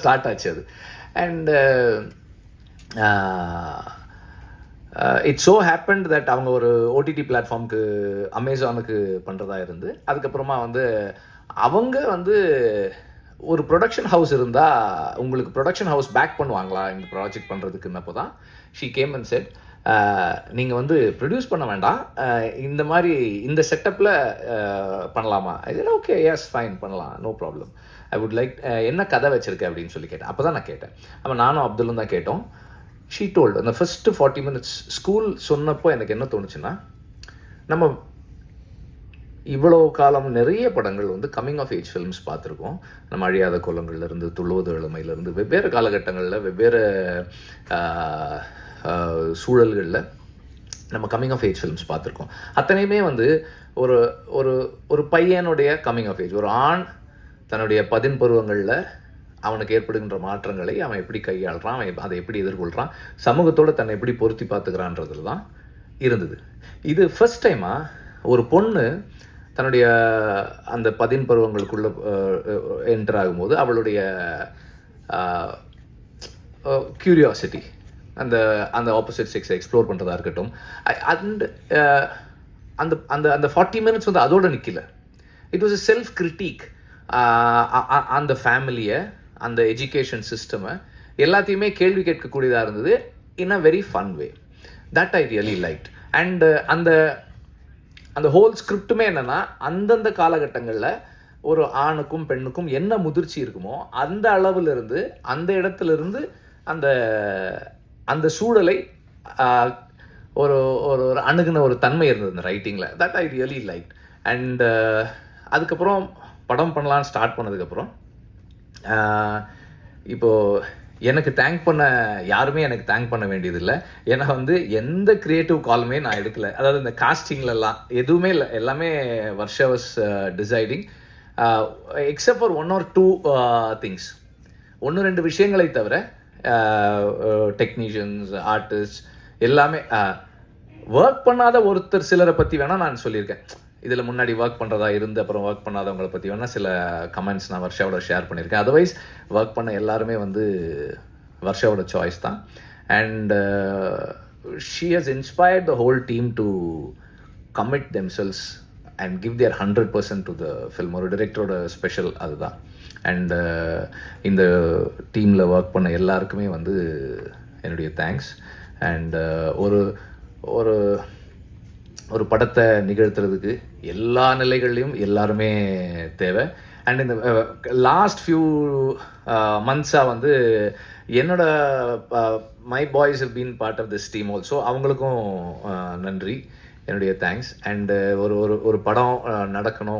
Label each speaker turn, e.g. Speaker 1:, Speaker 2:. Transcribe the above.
Speaker 1: Start ஆச்சு அது. And it's so happen that அவங்க ஒரு ஓடிடி பிளாட்ஃபார்முக்கு அமேசானுக்கு பண்ணுறதா இருந்து அதுக்கப்புறமா வந்து அவங்க வந்து ஒரு ப்ரொடக்ஷன் ஹவுஸ் இருந்தால் உங்களுக்கு ப்ரொடக்ஷன் ஹவுஸ் பேக் பண்ணுவாங்களா? இந்த ப்ராஜெக்ட் பண்ணுறதுக்குன்னப்போ தான் ஷீ கேம் அண்ட் செட் நீங்கள் வந்து ப்ரொடியூஸ் பண்ண வேண்டாம். இந்த மாதிரி இந்த செட்டப்பில் பண்ணலாமா? இதில் ஓகே எஸ் ஃபைன் பண்ணலாம். No problem I would like என்ன கதை வச்சுருக்கேன் அப்படின்னு சொல்லி கேட்டேன். அப்போ தான் நான் கேட்டேன். அப்போ நானும் அப்துல்லும் தான் கேட்டோம். ஷீ டோல்டு அந்த ஃபஸ்ட்டு ஃபார்ட்டி மினிட்ஸ் ஸ்கூல் சொன்னப்போ எனக்கு என்ன தோணுச்சுன்னா நம்ம இவ்வளோ காலம் நிறைய படங்கள் வந்து கம்மிங் ஆஃப் ஏஜ் ஃபிலிம்ஸ் பார்த்துருக்கோம். நம்ம அழியாத கோலங்கள்லேருந்து துள்ளுவது இளமையிலேருந்து வெவ்வேறு காலகட்டங்களில் வெவ்வேறு சூழல்களில் நம்ம கம்மிங் ஆஃப் ஏஜ் ஃபிலிம்ஸ் பார்த்துருக்கோம். அத்தனையுமே வந்து ஒரு ஒரு ஒரு பையனுடைய கம்மிங் ஆஃப் ஏஜ் ஒரு ஆண் தன்னுடைய பதின் பருவங்களில் அவனுக்கு ஏற்படுகின்ற மாற்றங்களை அவன் எப்படி கையாளுறான் அவன் அதை எப்படி எதிர்கொள்கிறான் சமூகத்தோடு தன்னை எப்படி பொருத்தி பார்த்துக்கிறான்றதுல தான் இருந்தது. இது ஃபர்ஸ்ட் டைமாக ஒரு பொண்ணு தன்னுடைய அந்த பதின் பருவங்களுக்குள்ள என்டர் ஆகும்போது அவளுடைய க்யூரியாசிட்டி அந்த அந்த ஆப்போசிட் செக்ஸை எக்ஸ்ப்ளோர் பண்ணுறதா இருக்கட்டும். அண்ட் அந்த அந்த அந்த ஃபார்ட்டி மினிட்ஸ் வந்து அதோடு நிற்கல it was a self critic அந்த ஃபேமிலியை அந்த எஜுகேஷன் சிஸ்டமை எல்லாத்தையுமே கேள்வி கேட்கக்கூடியதாக இருந்தது in a very fun way that I really like and அந்த அந்த ஹோல் ஸ்கிரிப்டுமே என்னென்னா அந்தந்த காலகட்டங்களில் ஒரு ஆணுக்கும் பெண்ணுக்கும் என்ன முதிர்ச்சி இருக்குமோ அந்த அளவிலிருந்து அந்த இடத்துல இருந்து அந்த அந்த சூழலை ஒரு ஒரு ஒரு அணுகுன ஒரு தன்மை இருந்தது இந்த ரைட்டிங்கில் that I really like and அதுக்கப்புறம் படம் பண்ணலான்னு ஸ்டார்ட் பண்ணதுக்கப்புறம் இப்போது எனக்கு தேங்க் பண்ண யாருமே எனக்கு தேங்க் பண்ண வேண்டியதில்லை. ஏன்னா வந்து எந்த கிரியேட்டிவ் காலுமே நான் எடுக்கல. அதாவது இந்த காஸ்டிங்லலாம் எதுவுமே இல்லை. எல்லாமே Varsha was deciding except for one or two things ஒன்று ரெண்டு விஷயங்களை தவிர டெக்னீஷியன்ஸ் ஆர்டிஸ்ட் எல்லாமே ஒர்க் பண்ணாத ஒருத்தர் சிலரை பற்றி வேணால் நான் சொல்லியிருக்கேன். இதில் முன்னாடி ஒர்க் பண்ணுறதா இருந்து அப்புறம் ஒர்க் பண்ணாதவங்களை பற்றி வேணால் சில கமெண்ட்ஸ் நான் வர்ஷாவோட ஷேர் பண்ணியிருக்கேன். அதர்வைஸ் ஒர்க் பண்ண எல்லாருமே வந்து வர்ஷாவோட சாய்ஸ் தான். And she has inspired the whole team to commit themselves and give their hundred percent to the film ஒரு டிரெக்டரோட ஸ்பெஷல் அதுதான். அண்ட் uh, இந்த டீமில் ஒர்க் பண்ண எல்லாருக்குமே வந்து என்னுடைய தேங்க்ஸ் அண்ட் uh, ஒரு ஒரு ஒரு படத்தை நிகழ்த்துறதுக்கு எல்லா நிலைகள்லையும் எல்லாருமே தேவை. அண்ட் இந்த லாஸ்ட் ஃபியூ மந்த்ஸாக வந்து என்னோட my boys been part of this team also அவங்களுக்கும் நன்றி. என்னுடைய தேங்க்ஸ் அண்டு ஒரு ஒரு ஒரு படம் நடக்கணும்.